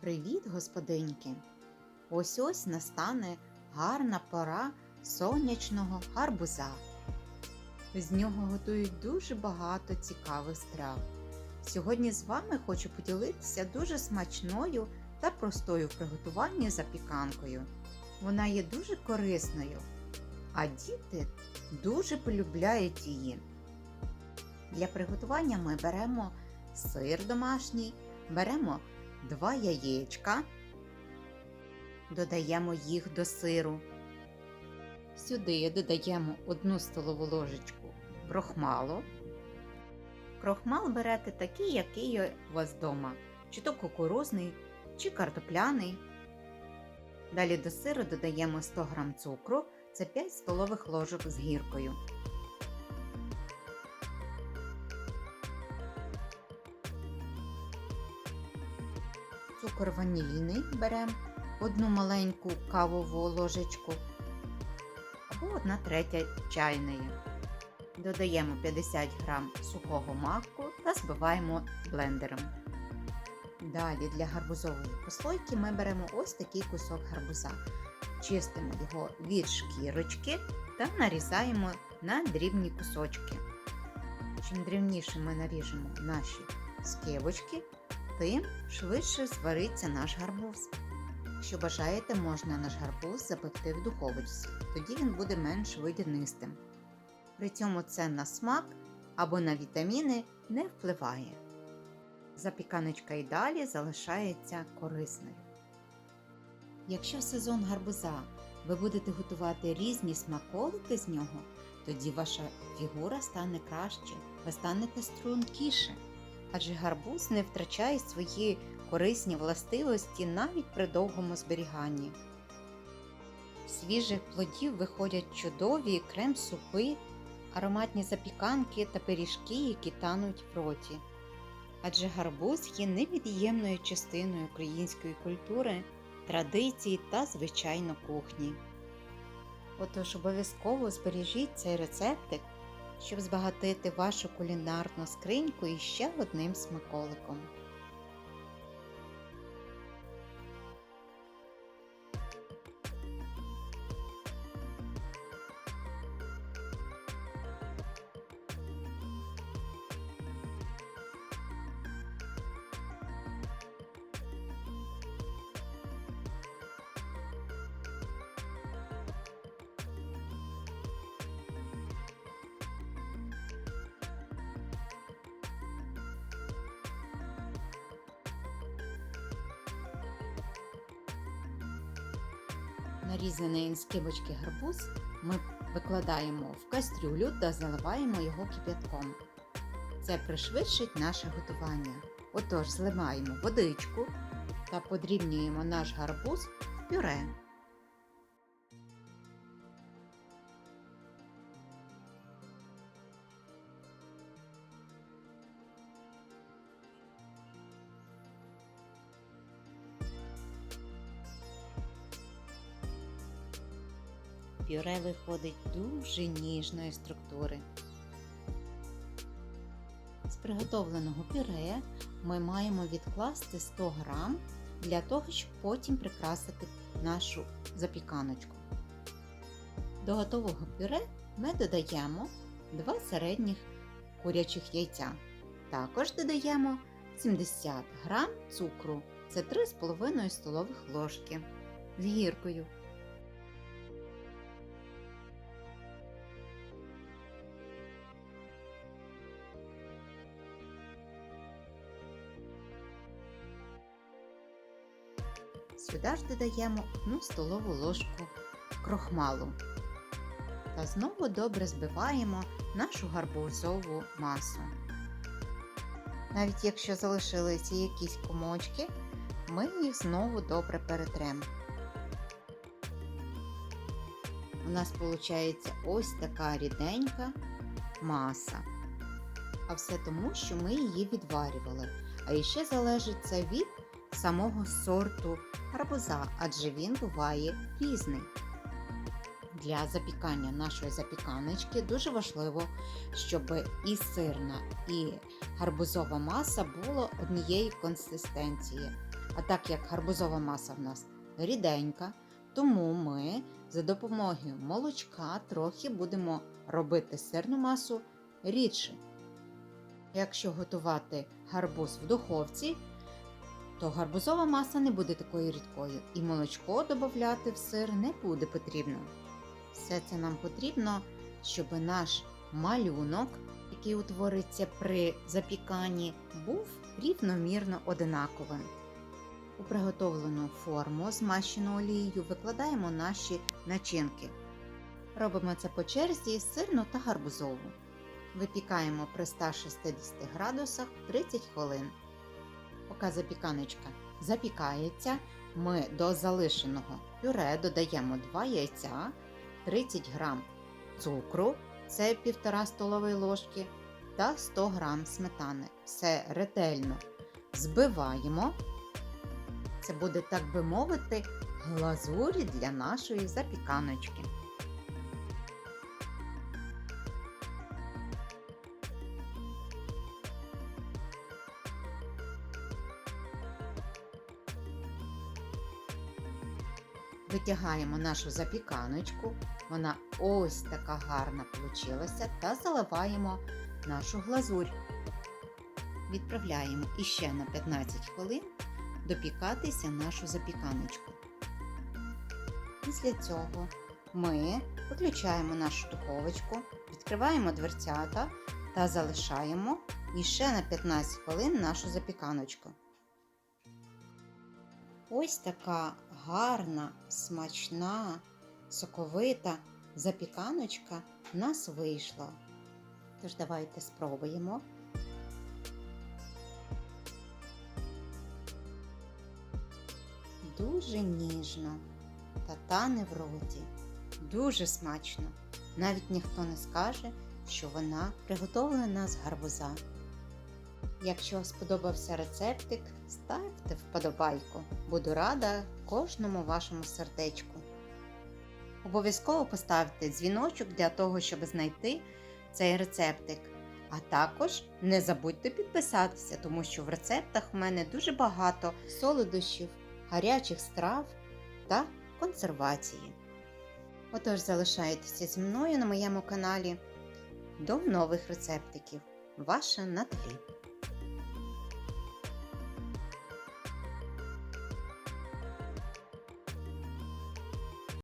Привіт, господиньки! Ось ось настане гарна пора сонячного гарбуза. З нього готують дуже багато цікавих страв. Сьогодні з вами хочу поділитися дуже смачною та простою в приготуванні запіканкою. Вона є дуже корисною, а діти дуже полюбляють її. Для приготування ми беремо сир домашній, беремо 2 яєчка, додаємо їх до сиру. Сюди додаємо 1 столову ложечку крохмалу. Крохмал берете такий, який у вас вдома, чи то кукурузний, чи картопляний. Далі до сиру додаємо 100 г цукру, це 5 столових ложок з гіркою. Цукор ванільний беремо одну маленьку кавову ложечку або 1 третя чайної. Додаємо 50 г сухого маку та збиваємо блендером. Далі для гарбузової послойки ми беремо ось такий кусок гарбуза. Чистимо його від шкірочки та нарізаємо на дрібні кусочки. Чим дрібніше ми наріжемо наші скибочки, тим швидше звариться наш гарбуз. Якщо бажаєте, можна наш гарбуз запекти в духовочці, тоді він буде менш водянистим. При цьому це на смак або на вітаміни не впливає. Запіканочка і далі залишається корисною. Якщо в сезон гарбуза ви будете готувати різні смаколики з нього, тоді ваша фігура стане краще, ви станете стрункіше адже гарбуз не втрачає свої корисні властивості навіть при довгому зберіганні. З свіжих плодів виходять чудові крем-супи, ароматні запіканки та пиріжки, які тануть в роті. Адже гарбуз є невід'ємною частиною української культури, традицій та, звичайно, кухні. Отож обов'язково збережіть цей рецептик щоб збагатити вашу кулінарну скриньку іще одним смаколиком. Нарізаний з кибочки гарбуз ми викладаємо в кастрюлю та заливаємо його кип'ятком. Це пришвидшить наше готування. Отож, зливаємо водичку та подрібнюємо наш гарбуз в пюре. Пюре виходить дуже ніжної структури. З приготовленого пюре ми маємо відкласти 100 г для того, щоб потім прикрасити нашу запіканочку. До готового пюре ми додаємо 2 середніх курячих яйця. Також додаємо 70 г цукру, це 3,5 столових ложки з гіркою. Сюди ж додаємо 1 столову ложку крохмалу та знову добре збиваємо нашу гарбузову масу. Навіть якщо залишилися якісь комочки, ми їх знову добре перетремо. У нас виходить ось така ріденька маса. А все тому, що ми її відварювали. А ще залежить це від самого сорту гарбуза, адже він буває різний. Для запікання нашої запіканочки дуже важливо, щоб і сирна, і гарбузова маса була однієї консистенції. А так як гарбузова маса в нас ріденька, тому ми за допомогою молочка трохи будемо робити сирну масу рідше. Якщо готувати гарбуз в духовці, то гарбузова маса не буде такою рідкою, і молочко додати в сир не буде потрібно. Все це нам потрібно, щоб наш малюнок, який утвориться при запіканні, був рівномірно одинаковим. У приготовлену форму, змащену олією, викладаємо наші начинки. Робимо це по черзі сирну та гарбузову. Випікаємо при 160 градусах 30 хвилин. Поки запіканочка запікається, ми до залишеного пюре додаємо 2 яйця, 30 г цукру, це 1,5 столової ложки, та 100 г сметани. Все ретельно збиваємо. Це буде, так би мовити, глазурі для нашої запіканочки. Витягаємо нашу запіканочку, вона ось така гарна получилася, та заливаємо нашу глазурь. Відправляємо іще на 15 хвилин допікатися нашу запіканочку. Після цього ми виключаємо нашу духовочку, відкриваємо дверцята та залишаємо іще на 15 хвилин нашу запіканочку. Ось така гарна, смачна, соковита запіканочка в нас вийшла. Тож давайте спробуємо. Дуже ніжно та тане в роті. Дуже смачно. Навіть ніхто не скаже, що вона приготовлена з гарбуза. Якщо сподобався рецептик, ставте вподобайку. Буду рада кожному вашому сердечку. Обов'язково поставте дзвіночок для того, щоб знайти цей рецептик. А також не забудьте підписатися, тому що в рецептах у мене дуже багато солодощів, гарячих страв та консервації. Отож, залишайтеся зі мною на моєму каналі. До нових рецептиків. Ваша Наталі.